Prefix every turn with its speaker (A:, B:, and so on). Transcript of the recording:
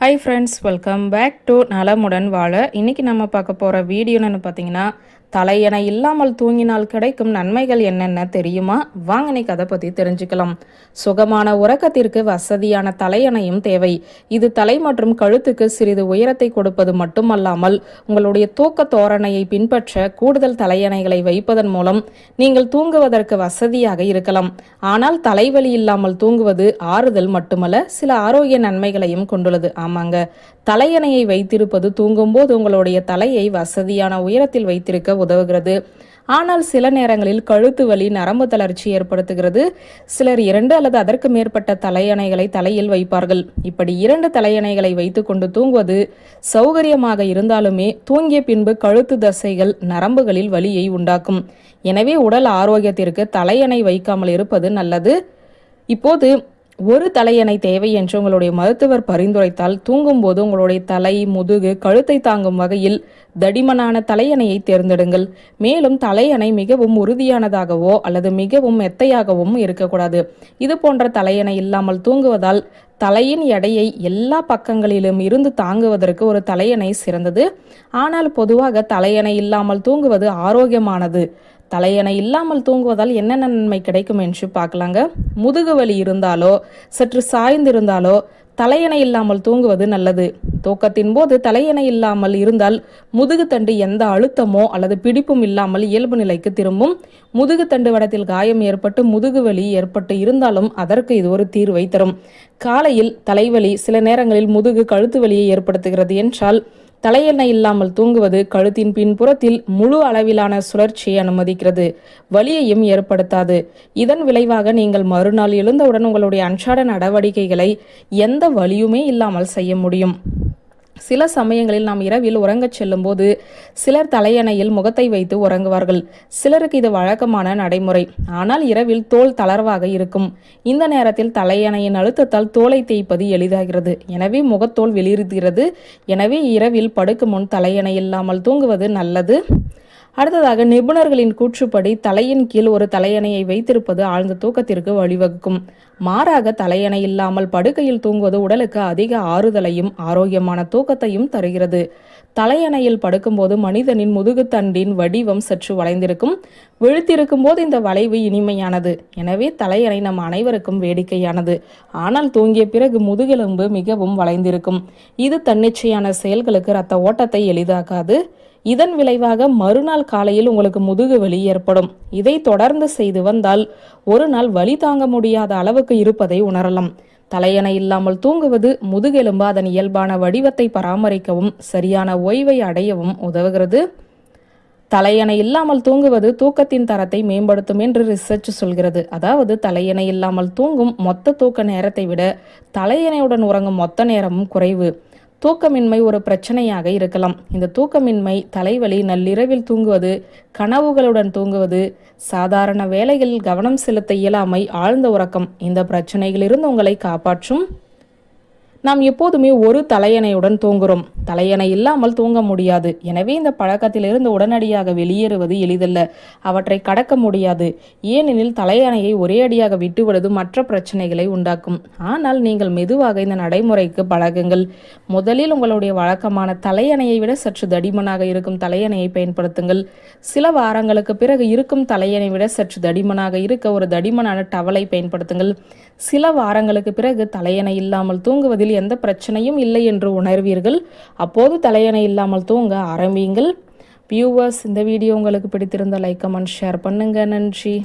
A: Hi friends welcome back to நலமுடன் வாழ இன்னைக்கு நம்ம பார்க்க போகிற வீடியோன்னு பார்த்தீங்கன்னா தலையண இல்லாமல் தூங்கினால் கிடைக்கும் நன்மைகள் என்னென்ன தெரியுமா? வாங்க நீ கதை பற்றி தெரிஞ்சுக்கலாம். சுகமான உறக்கத்திற்கு வசதியான தலையணையும் தேவை. இது தலை மற்றும் கழுத்துக்கு சிறிது உயரத்தை கொடுப்பது மட்டுமல்லாமல் உங்களுடைய தூக்க தோரணையை பின்பற்ற கூடுதல் தலையணைகளை வைப்பதன் மூலம் நீங்கள் தூங்குவதற்கு வசதியாக இருக்கலாம். ஆனால் தலைவலி இல்லாமல் தூங்குவது ஆறுதல் மட்டுமல்ல சில ஆரோக்கிய நன்மைகளையும் கொண்டுள்ளது. ஆமாங்க. தலையணையை வைத்திருப்பது தூங்கும்போது உங்களுடைய தலையை வசதியான உயரத்தில் வைத்திருக்க உதவுகிறது. ஆனால் சில நேரங்களில் கழுத்து வலி நரம்பு தளர்ச்சி ஏற்படுத்துகிறது. சிலர் இரண்டு அல்லது அதற்கு மேற்பட்ட தலையணைகளை தலையில் வைப்பார்கள். இப்படி இரண்டு தலையணைகளை வைத்துக்கொண்டு தூங்குவது சௌகரியமாக இருந்தாலுமே தூங்கிய பின்பு கழுத்து தசைகள் நரம்புகளில் வலியை உண்டாக்கும். எனவே உடல் ஆரோக்கியத்திற்கு தலையணை வைக்காமல் இருப்பது நல்லது. இப்போது ஒரு தலையணை தேவை என்று உங்களுடைய மருத்துவர் பரிந்துரைத்தால் தூங்கும்போது உங்களுடைய தலை முதுகு கழுத்தை தாங்கும் வகையில் தடிமனான தலையணையை தேர்ந்தெடுங்கள். மேலும் தலையணை மிகவும் உறுதியானதாகவோ அல்லது மிகவும் மெத்தையாகவும் இருக்கக்கூடாது. இது போன்ற தலையணை இல்லாமல் தூங்குவதால் தலையின் எடையை எல்லா பக்கங்களிலும் இருந்து தாங்குவதற்கு ஒரு தலையணை சிறந்தது. ஆனால் பொதுவாக தலையணை இல்லாமல் தூங்குவது ஆரோக்கியமானது. தலையணை இல்லாமல் தூங்குவதால் என்னென்ன நன்மை கிடைக்கும் என்று பார்க்கலாங்க. முதுகு வலி இருந்தாலோ சற்று சாய்ந்திருந்தாலோ தலையணை இல்லாமல் தூங்குவது நல்லது. தூக்கத்தின் போது தலையணை இல்லாமல் இருந்தால் முதுகு தண்டு எந்த அழுத்தமோ அல்லது பிடிப்பும் இல்லாமல் இயல்பு நிலைக்கு திரும்பும். முதுகு தண்டு வடத்தில் காயம் ஏற்பட்டு முதுகு வலி ஏற்பட்டு இருந்தாலும் அதற்கு இது ஒரு தீர்வை தரும். காலையில் தலைவலி சில நேரங்களில் முதுகு கழுத்து வலியை ஏற்படுத்துகிறது என்றால் தலையெண்ணெய் இல்லாமல் தூங்குவது கழுத்தின் பின்புறத்தில் முழு அளவிலான சுழற்சியை அனுமதிக்கிறது. வலியையும் ஏற்படுத்தாது. இதன் விளைவாக நீங்கள் மறுநாள் எழுந்தவுடன் உங்களுடைய அன்றாட நடவடிக்கைகளை எந்த வலியுமே இல்லாமல் செய்ய முடியும். சில சமயங்களில் நாம் இரவில் உறங்கச் செல்லும்போது சிலர் தலையணையில் முகத்தை வைத்து உறங்குவார்கள். சிலருக்கு இது வழக்கமான நடைமுறை. ஆனால் இரவில் தோல் தளர்வாக இருக்கும். இந்த நேரத்தில் தலையணையின் அழுத்தத்தால் தோலை தேய்ப்பது எளிதாகிறது. எனவே முகத்தோல் வெளியிருக்கிறது. எனவே இரவில் படுக்கும் முன் தலையணை இல்லாமல் தூங்குவது நல்லது. அடுத்ததாக நிபுணர்களின் கூற்றுப்படி தலையின் கீழ் ஒரு தலையணையை வைத்திருப்பது ஆழ்ந்த தூக்கத்திற்கு வழிவகுக்கும். மாறாக தலையணை இல்லாமல் படுக்கையில் தூங்குவது உடலுக்கு அதிக ஆறுதலையும் ஆரோக்கியமான தூக்கத்தையும் தருகிறது. தலையணையில் படுக்கும்போது மனிதனின் முதுகுத்தண்டின் வடிவம் சற்று வளைந்திருக்கும். விழுத்திருக்கும் போது இந்த வளைவு இனிமையானது. எனவே தலையணை நம் அனைவருக்கும் வேடிக்கையானது. ஆனால் தூங்கிய பிறகு முதுகெலும்பு மிகவும் வளைந்திருக்கும். இது தன்னிச்சையான செயல்களுக்கு இரத்த ஓட்டத்தை எளிதாக்காது. இதன் விளைவாக மறுநாள் காலையில் உங்களுக்கு முதுகு வலி ஏற்படும். இதை தொடர்ந்து செய்து வந்தால் ஒரு நாள் வலி தாங்க முடியாத அளவுக்கு இருப்பதை உணரலாம். தலையணை இல்லாமல் தூங்குவது முதுகெலும்பு அதன் இயல்பான வடிவத்தை பராமரிக்கவும் சரியான ஓய்வை அடையவும் உதவுகிறது. தலையணை இல்லாமல் தூங்குவது தூக்கத்தின் தரத்தை மேம்படுத்தும் என்று ரிசர்ச் சொல்கிறது. அதாவது தலையணை இல்லாமல் தூங்கும் மொத்த தூக்க நேரத்தை விட தலையணையுடன் உறங்கும் மொத்த நேரமும் குறைவு. தூக்கமின்மை ஒரு பிரச்சனையாக இருக்கலாம். இந்த தூக்கமின்மை தலைவலி நள்ளிரவில் தூங்குவது கனவுகளுடன் தூங்குவது சாதாரண வேலைகளில் கவனம் செலுத்த இயலாமை ஆழ்ந்த உறக்கம். இந்த பிரச்சனைகளிலிருந்து உங்களை காப்பாற்றும். நாம் எப்போதுமே ஒரு தலையணையுடன் தூங்குகிறோம் தலையணை இல்லாமல் தூங்க முடியாது. எனவே இந்த பழக்கத்திலிருந்து உடனடியாக வெளியேறுவது எளிதல்ல. அவற்றை கடக்க முடியாது. ஏனெனில் தலையணையை ஒரே அடியாக விட்டுவிடுவது மற்ற பிரச்சனைகளை உண்டாக்கும். ஆனால் நீங்கள் மெதுவாக இந்த நடைமுறைக்கு பழகுங்கள். முதலில் உங்களுடைய வழக்கமான தலையணையை விட சற்று தடிமனாக இருக்கும் தலையணையை பயன்படுத்துங்கள். சில வாரங்களுக்கு பிறகு இருக்கும் தலையணை விட சற்று தடிமனாக இருக்க ஒரு தடிமனான டவலை பயன்படுத்துங்கள். சில வாரங்களுக்கு பிறகு தலையணை இல்லாமல் தூங்குவதில் எந்த பிரச்சனையும் இல்லை என்று உணர்வீர்கள். அப்போது தலையணை இல்லாமல் தூங்க ஆரம்பியுங்கள். வியூவர்ஸ் இந்த வீடியோ உங்களுக்கு பிடித்திருந்த லைக் கமெண்ட் ஷேர் பண்ணுங்கள் நன்றி.